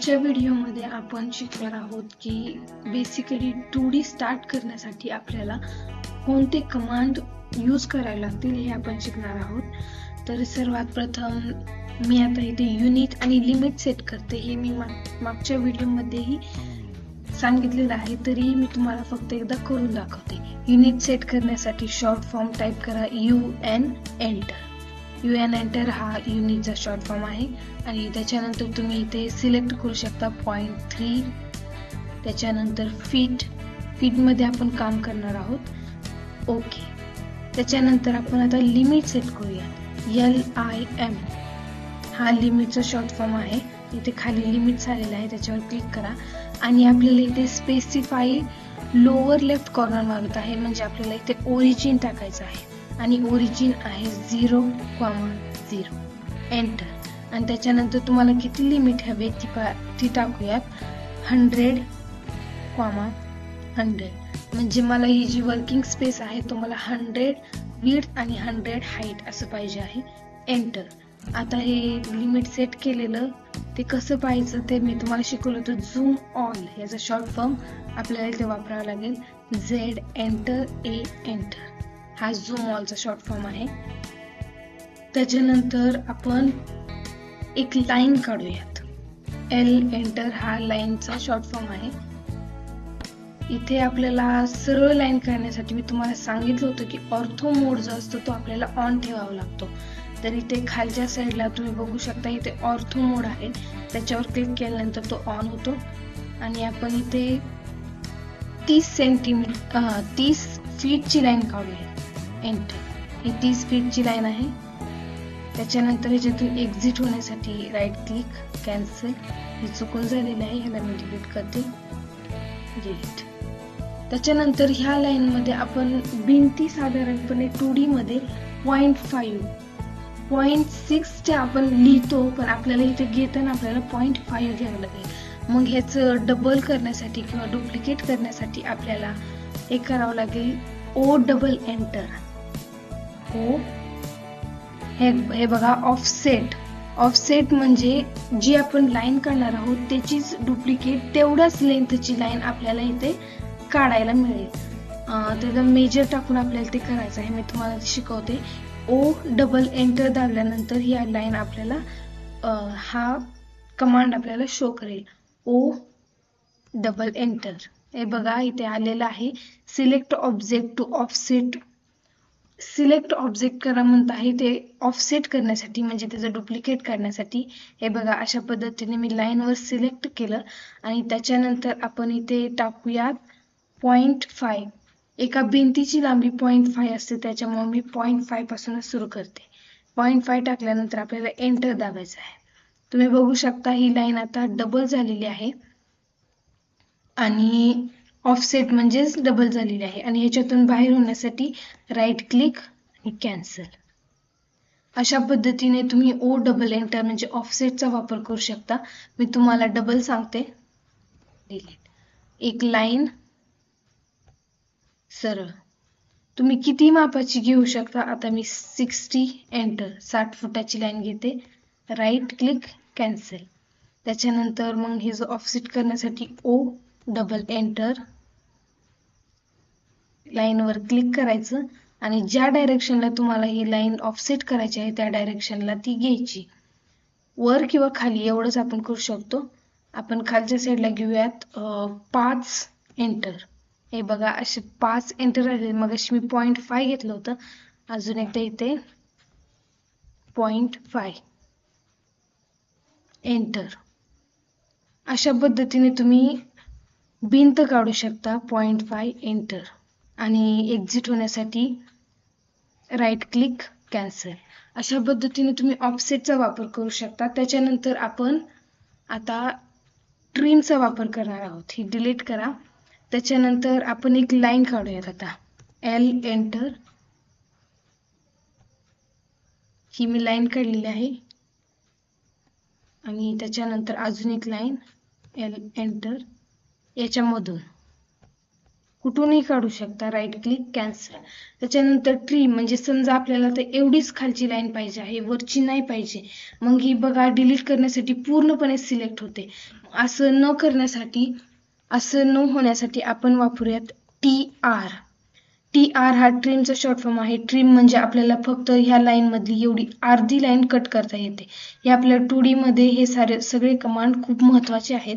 मागच्या व्हिडिओमध्ये आपण शिकणार आहोत की बेसिकली टू डी स्टार्ट करण्यासाठी आपल्याला कोणते कमांड यूज करायला लागतील हे आपण शिकणार आहोत. तर सर्वात प्रथम मी आता इथे युनिट आणि लिमिट सेट करते. हे मी माग- मागच्या व्हिडिओमध्येही सांगितलेलं आहे. तरीही मी तुम्हाला फक्त एकदा करून दाखवते. युनिट सेट करण्यासाठी शॉर्ट फॉर्म टाईप करा. U N enter U N enter हा युनिटचा शॉर्ट फॉर्म आहे. आणि त्याच्यानंतर तुम्ही इथे सिलेक्ट करू शकता पॉईंट थ्री त्याच्यानंतर फीट फीटमध्ये आपण काम करणार आहोत. ओके त्याच्यानंतर आपण आता लिमिट सेट करूया. एल आय एम हा लिमिटचा शॉर्ट फॉर्म आहे. इथे खाली लिमिट आलेला आहे. त्याच्यावर क्लिक करा. आणि आपल्याला इथे स्पेसिफाई लोअर लेफ्ट कॉर्नर मागत आहे. म्हणजे आपल्याला इथे ओरिजिन टाकायचं आहे. आणि ओरिजिन आहे झिरो कॉमा झिरो एंटर आणि त्याच्यानंतर तुम्हाला किती लिमिट हवे ती पा ती टाकूयात. हंड्रेड कॉमा हंड्रेड म्हणजे मला ही जी वर्किंग स्पेस आहे तो मला हंड्रेड विथ आणि हंड्रेड हाईट असं पाहिजे आहे. एंटर आता हे लिमिट सेट केलेलं ते कसं पाहायचं ते मी तुम्हाला शिकवलं होतं. झूम ऑल याचा शॉर्ट फॉर्म आपल्याला ते वापरावं लागेल. झेड एंटर ए एंटर हा झूम ऑलचा शॉर्ट फॉर्म आहे. त्याच्यानंतर आपण एक लाईन काढूयात. एल एंटर हा लाईनचा शॉर्ट फॉर्म आहे. इथे आपल्याला सरळ लाईन करण्यासाठी मी तुम्हाला सांगितलं होतं की ऑर्थो मोड जो असतो तो आपल्याला ऑन ठेवावा लागतो. तर इथे खालच्या साईडला तुम्ही बघू शकता इथे ऑर्थो मोड आहे. त्याच्यावर क्लिक केल्यानंतर तो ऑन होतो. आणि आपण इथे तीस सेंटीमीटर तीस फीटची लाईन काढूया एंटर ही तीस फीटची लाईन आहे. त्याच्यानंतर ह्याच्यातून एक्झिट होण्यासाठी राईट क्लिक कॅन्सल हे चुकून झालेलं आहे. ह्याला मी डिलीट करते. डिलीट त्याच्यानंतर ह्या लाईनमध्ये आपण भिंती साधारणपणे टू डीमध्ये पॉईंट फाईव्ह पॉईंट सिक्सचे आपण लिहितो पण आपल्याला इथे घेताना आपल्याला पॉईंट फाईव्ह घ्यावं लागेल. मग ह्याचं डबल करण्यासाठी किंवा डुप्लिकेट करण्यासाठी आपल्याला हे करावं लागेल. ओ डबल एंटर हो. हे हे बघा ऑफसेट ऑफसेट म्हणजे जी आपण लाईन काढणार आहोत त्याचीच डुप्लिकेट तेवढ्याच लेंथची लाईन आपल्याला इथे काढायला मिळेल. त्याचा मेजर टाकून आपल्याला ते करायचं आहे. मी तुम्हाला शिकवते. ओ डबल एंटर दाबल्यानंतर ही लाईन आपल्याला हा कमांड आपल्याला शो करेल. ओ डबल एंटर हे बघा इथे आलेलं आहे. Select object to offset select object करा म्हणत आहे ते ऑफसेट करण्यासाठी म्हणजे त्याचं डुप्लिकेट करण्यासाठी. हे बघा अशा पद्धतीने मी लाईनवर सिलेक्ट केलं आणि त्याच्यानंतर आपण इथे टाकूयात पॉईंट फाय एका भिंतीची लांबी पॉईंट फाय असते त्याच्यामुळे मी पॉईंट फायपासूनच सुरू करते. पॉईंट फाय टाकल्यानंतर आपल्याला एंटर दाबायचं आहे. तुम्ही बघू शकता ही लाईन आता डबल झालेली आहे. आणि ऑफसेट म्हणजेच डबल झालेली आहे. आणि ह्याच्यातून बाहेर होण्यासाठी राईट क्लिक आणि कॅन्सल अशा पद्धतीने तुम्ही ओ डबल एंटर म्हणजे ऑफसेटचा वापर करू शकता. मी तुम्हाला डबल सांगते. डिलीट एक लाईन सरळ. तुम्ही किती मापाची घेऊ शकता? आता मी सिक्स्टी एंटर साठ फुटाची लाईन घेते. राईट क्लिक कॅन्सल त्याच्यानंतर मग हे जो ऑफसेट करण्यासाठी ओ डबल एंटर लाईनवर क्लिक करायचं आणि ज्या डायरेक्शनला तुम्हाला ही लाईन ऑफसेट करायची आहे त्या डायरेक्शनला ती घ्यायची. वर किंवा खाली एवढंच आपण करू शकतो. आपण खालच्या साईडला घेऊयात पाच एंटर हे बघा असे पाच एंटर आले. मग अशी मी पॉईंट फाय घेतलं होतं. अजून एकदा इथे पॉईंट फाय एंटर अशा पद्धतीने तुम्ही भिंत काढू शकता. पॉईंट फाय एंटर आणि एक्झिट होण्यासाठी राईट क्लिक कॅन्सल अशा पद्धतीने तुम्ही ऑफसेटचा वापर करू शकता. त्याच्यानंतर आपण आता ट्रिमचा वापर करणार आहोत. ही डिलीट करा. त्याच्यानंतर आपण एक लाईन काढूयात आता. एल एंटर ही मी लाईन काढलेली आहे. आणि त्याच्यानंतर अजून एक लाईन एल एंटर याच्यामधून. कुठूनही काढू शकता राईट क्लिक कॅन्सल त्याच्यानंतर ट्री म्हणजे समजा आपल्याला तर एवढीच खालची लाईन पाहिजे आहे वरची नाही पाहिजे. मग ही बघा डिलीट करण्यासाठी पूर्णपणे सिलेक्ट होते. असं न करण्यासाठी असं न होण्यासाठी आपण वापरूयात टी आर टी आर हा ट्रिमचा शॉर्ट फॉर्म आहे. ट्रिम म्हणजे आपल्याला फक्त ह्या लाईन मधली एवढी अर्धी लाईन कट करता येते. हे आपल्या टू डी मध्ये हे सारे सगळे कमांड खूप महत्त्वाचे आहेत.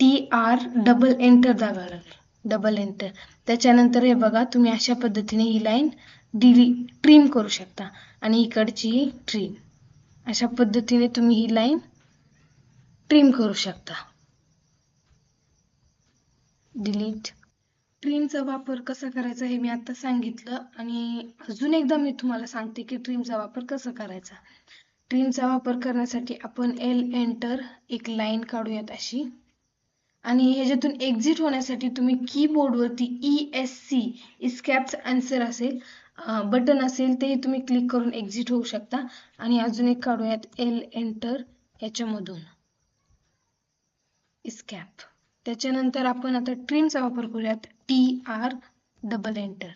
टी आर डबल एंटर दाबावं लागेल. डबल एंटर त्याच्यानंतर हे बघा तुम्ही अशा पद्धतीने ही लाईन डिली ट्रिम करू शकता. आणि इकडची ट्रिम अशा पद्धतीने तुम्ही ही लाईन ट्रिम करू शकता. डिलीट ट्रिमचा वापर कसा करायचा हे मी आता सांगितलं. आणि अजून एकदा मी तुम्हाला सांगते की ट्रिमचा वापर कसा करायचा. ट्रिमचा वापर करण्यासाठी आपण एल एंटर एक लाईन काढूयात अशी. आणि ह्याच्यातून एक्झिट होण्यासाठी तुम्ही कीबोर्डवरती ई एस सी इस्कॅपचं आन्सर असेल बटन असेल ते तुम्ही क्लिक करून एक्झिट होऊ शकता. आणि अजून एक काढूयात एल एंटर याच्यामधून. इस्कॅप त्याच्यानंतर आपण आता ट्रिमचा वापर करूयात T R double enter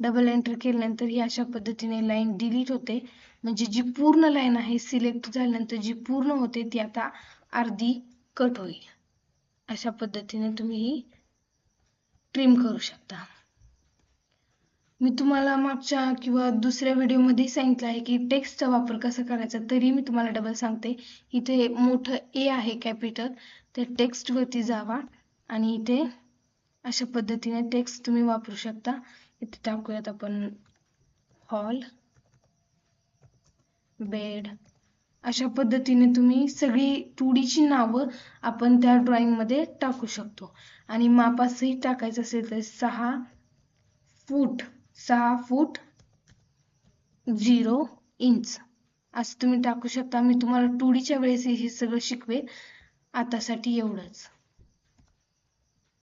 double enter केल्यानंतर ही अशा पद्धतीने लाईन डिलीट होते. म्हणजे जी पूर्ण लाईन आहे सिलेक्ट झाल्यानंतर जी पूर्ण होते ती आता अर्धी कट होईल. अशा पद्धतीने तुम्ही ही ट्रिम करू शकता. मी तुम्हाला मागच्या किंवा दुसऱ्या व्हिडिओमध्ये सांगितलं आहे की टेक्स्टचा वापर कसा करायचा तरी मी तुम्हाला डबल सांगते. इथे मोठं ए आहे कॅपिटल त्या टेक्स्टवरती जावा आणि इथे अशा पद्धतीने टेक्स्ट तुम्ही वापरू शकता. इथे टाकूयात आपण हॉल बेड अशा पद्धतीने तुम्ही सगळी टू डीची नावं आपण त्या ड्रॉइंगमध्ये टाकू शकतो. आणि मापासही टाकायचं असेल तर सहा फूट सहा फूट झिरो इंच. असं तुम्ही टाकू शकता. मी तुम्हाला टू डीच्या वेळेस हे सगळं शिकवेल आतासाठी एवढंच.